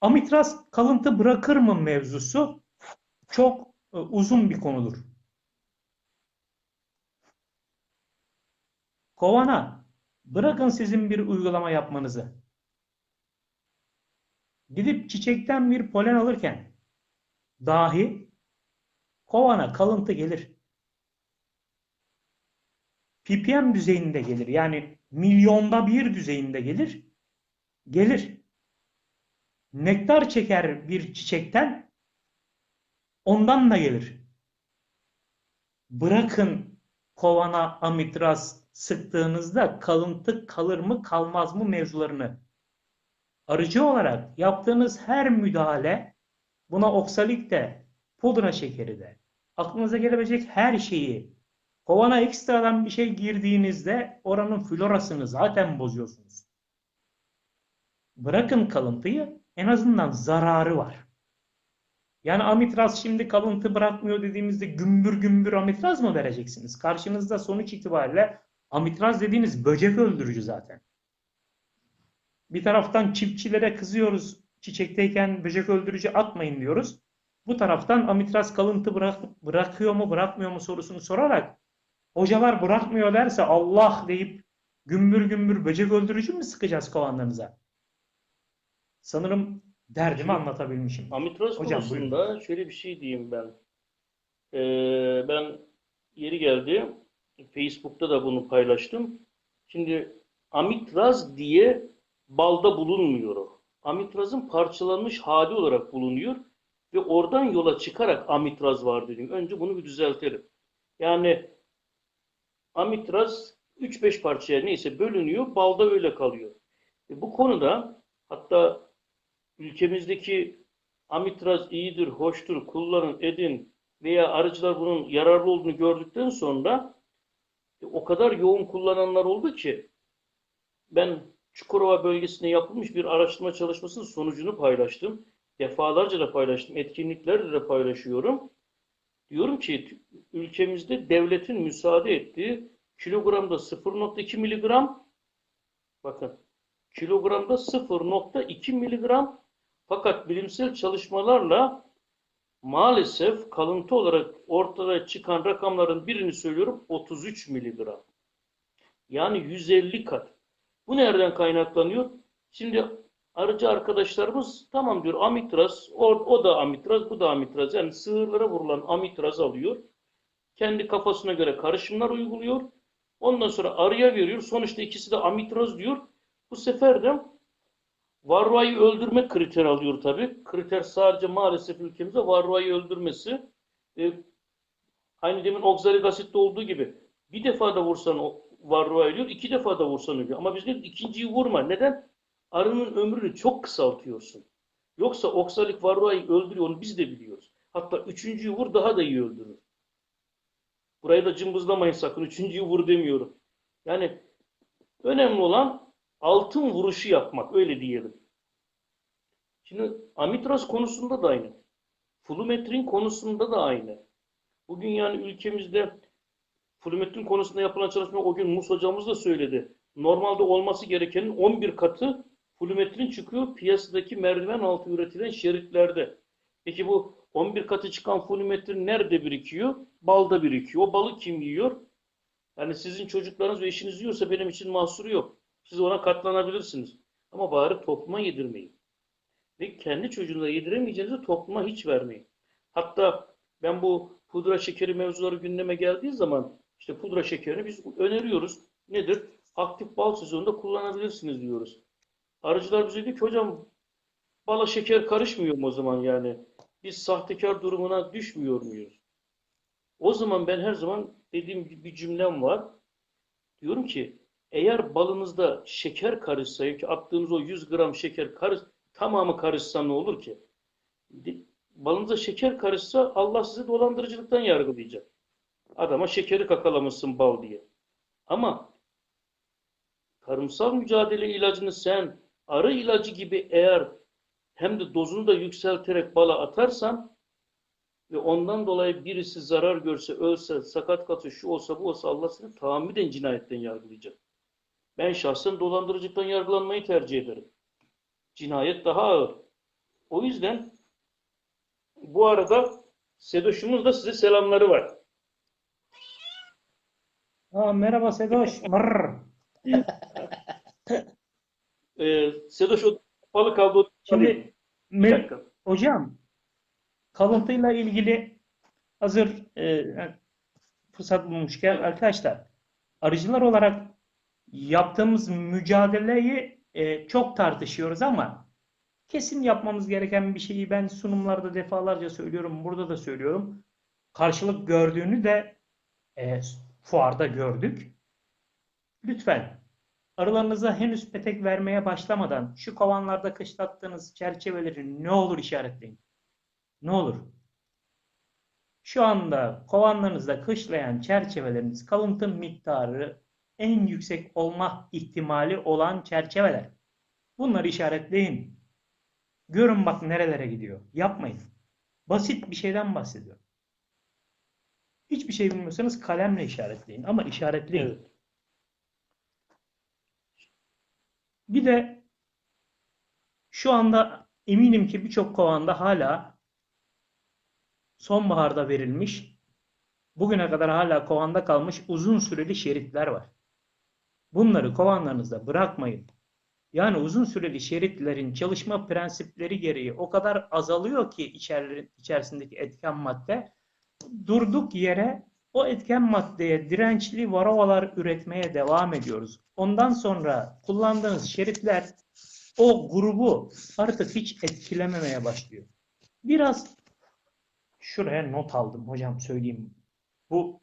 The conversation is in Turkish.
Amitraz kalıntı bırakır mı mevzusu çok e, uzun bir konudur. Kovana bırakın sizin bir uygulama yapmanızı. Gidip çiçekten bir polen alırken dahi kovana kalıntı gelir. ppm düzeyinde gelir. Yani milyonda bir düzeyinde gelir. Gelir. Nektar çeker bir çiçekten ondan da gelir. Bırakın kovana amitraz sıktığınızda kalıntı kalır mı kalmaz mı mevzularını. Arıcı olarak yaptığınız her müdahale buna oksalik de pudra şekeri de aklınıza gelebilecek her şeyi kovana ekstradan bir şey girdiğinizde oranın florasını zaten bozuyorsunuz. Bırakın kalıntıyı en azından zararı var. Yani amitraz şimdi kalıntı bırakmıyor dediğimizde gümbür gümbür amitraz mı vereceksiniz? Karşınızda sonuç itibariyle amitraz dediğiniz böcek öldürücü zaten. Bir taraftan çiftçilere kızıyoruz çiçekteyken böcek öldürücü atmayın diyoruz. Bu taraftan amitraz kalıntı bırak, bırakıyor mu bırakmıyor mu sorusunu sorarak hocalar bırakmıyor derse Allah deyip gümbür gümbür böcek öldürücü mü sıkacağız kovanlarınıza? Sanırım derdimi Şimdi, anlatabilmişim. Amitraz Hocam, konusunda şöyle bir şey diyeyim ben. Ee, ben yeri geldi. Facebook'ta da bunu paylaştım. Şimdi amitraz diye balda bulunmuyor o. Amitrazın parçalanmış hali olarak bulunuyor ve oradan yola çıkarak amitraz var dedim. Önce bunu bir düzeltelim. Yani amitraz 3-5 parçaya neyse bölünüyor, balda öyle kalıyor. E bu konuda hatta ülkemizdeki amitraz iyidir, hoştur, kullanın, edin veya arıcılar bunun yararlı olduğunu gördükten sonra e, o kadar yoğun kullananlar oldu ki ben Çukurova bölgesinde yapılmış bir araştırma çalışmasının sonucunu paylaştım. Defalarca da paylaştım. Etkinliklerde de paylaşıyorum. Diyorum ki ülkemizde devletin müsaade ettiği kilogramda 0.2 miligram bakın kilogramda 0.2 miligram fakat bilimsel çalışmalarla maalesef kalıntı olarak ortaya çıkan rakamların birini söylüyorum 33 miligram. Yani 150 kat. Bu nereden kaynaklanıyor? Şimdi arıcı arkadaşlarımız tamam diyor amitraz, o, o da amitraz, bu da amitraz. Yani sığırlara vurulan amitraz alıyor. Kendi kafasına göre karışımlar uyguluyor. Ondan sonra arıya veriyor. Sonuçta ikisi de amitraz diyor. Bu sefer de varroayı öldürme kriteri alıyor tabii. Kriter sadece maalesef ülkemizde varroayı öldürmesi. E, aynı demin oksalik asitte olduğu gibi bir defa da vursan varroa ölüyor, iki defa da vursan ölüyor. Ama biz de ikinciyi vurma. Neden? Arının ömrünü çok kısaltıyorsun. Yoksa oksalik varroayı öldürüyor, onu biz de biliyoruz. Hatta üçüncüyü vur daha da iyi öldürür. Burayı da cımbızlamayın sakın. Üçüncüyü vur demiyorum. Yani önemli olan altın vuruşu yapmak. Öyle diyelim. Şimdi amitraz konusunda da aynı. Flumetrin konusunda da aynı. Bugün yani ülkemizde flumetrin konusunda yapılan çalışma o gün Mus hocamız da söyledi. Normalde olması gerekenin 11 katı flumetrin çıkıyor piyasadaki merdiven altı üretilen şeritlerde. Peki bu 11 katı çıkan flumetrin nerede birikiyor? Balda birikiyor. O balı kim yiyor? Yani sizin çocuklarınız ve eşiniz yiyorsa benim için mahsuru yok. Siz ona katlanabilirsiniz. Ama bari topluma yedirmeyin. Ve kendi çocuğunuza yediremeyeceğinizi topluma hiç vermeyin. Hatta ben bu pudra şekeri mevzuları gündeme geldiği zaman işte pudra şekerini biz öneriyoruz. Nedir? Aktif bal sezonunda kullanabilirsiniz diyoruz. Arıcılar bize diyor ki hocam bala şeker karışmıyor mu o zaman yani? Biz sahtekar durumuna düşmüyor muyuz? O zaman ben her zaman dediğim bir cümlem var. Diyorum ki eğer balınızda şeker karışsa ki attığınız o 100 gram şeker karış, tamamı karışsa ne olur ki? Balınıza şeker karışsa Allah sizi dolandırıcılıktan yargılayacak. Adama şekeri kakalamışsın bal diye. Ama tarımsal mücadele ilacını sen arı ilacı gibi eğer hem de dozunu da yükselterek bala atarsan ve ondan dolayı birisi zarar görse, ölse, sakat katı şu olsa bu olsa Allah seni tahammüden cinayetten yargılayacak. Ben şahsen dolandırıcılıktan yargılanmayı tercih ederim. Cinayet daha ağır. O yüzden bu arada Sedoş'umuz da size selamları var. Aa, merhaba Sedoş. Ee, Sedoş o kapalı kaldı. o- Şimdi me- hocam kalıntıyla ilgili hazır e, fırsat bulmuşken arkadaşlar arıcılar olarak yaptığımız mücadeleyi e, çok tartışıyoruz ama kesin yapmamız gereken bir şeyi ben sunumlarda defalarca söylüyorum, burada da söylüyorum. Karşılık gördüğünü de e, fuarda gördük. Lütfen arılarınıza henüz petek vermeye başlamadan şu kovanlarda kışlattığınız çerçeveleri ne olur işaretleyin. Ne olur. Şu anda kovanlarınızda kışlayan çerçeveleriniz kalıntı miktarı en yüksek olma ihtimali olan çerçeveler. Bunları işaretleyin. Görün bak nerelere gidiyor. Yapmayın. Basit bir şeyden bahsediyorum. Hiçbir şey bilmiyorsanız kalemle işaretleyin ama işaretleyin. Evet. Bir de şu anda eminim ki birçok kovanda hala sonbaharda verilmiş, bugüne kadar hala kovanda kalmış uzun süreli şeritler var. Bunları kovanlarınızda bırakmayın. Yani uzun süreli şeritlerin çalışma prensipleri gereği o kadar azalıyor ki içeri- içerisindeki etken madde durduk yere o etken maddeye dirençli varovalar üretmeye devam ediyoruz. Ondan sonra kullandığınız şeritler o grubu artık hiç etkilememeye başlıyor. Biraz şuraya not aldım hocam söyleyeyim. Bu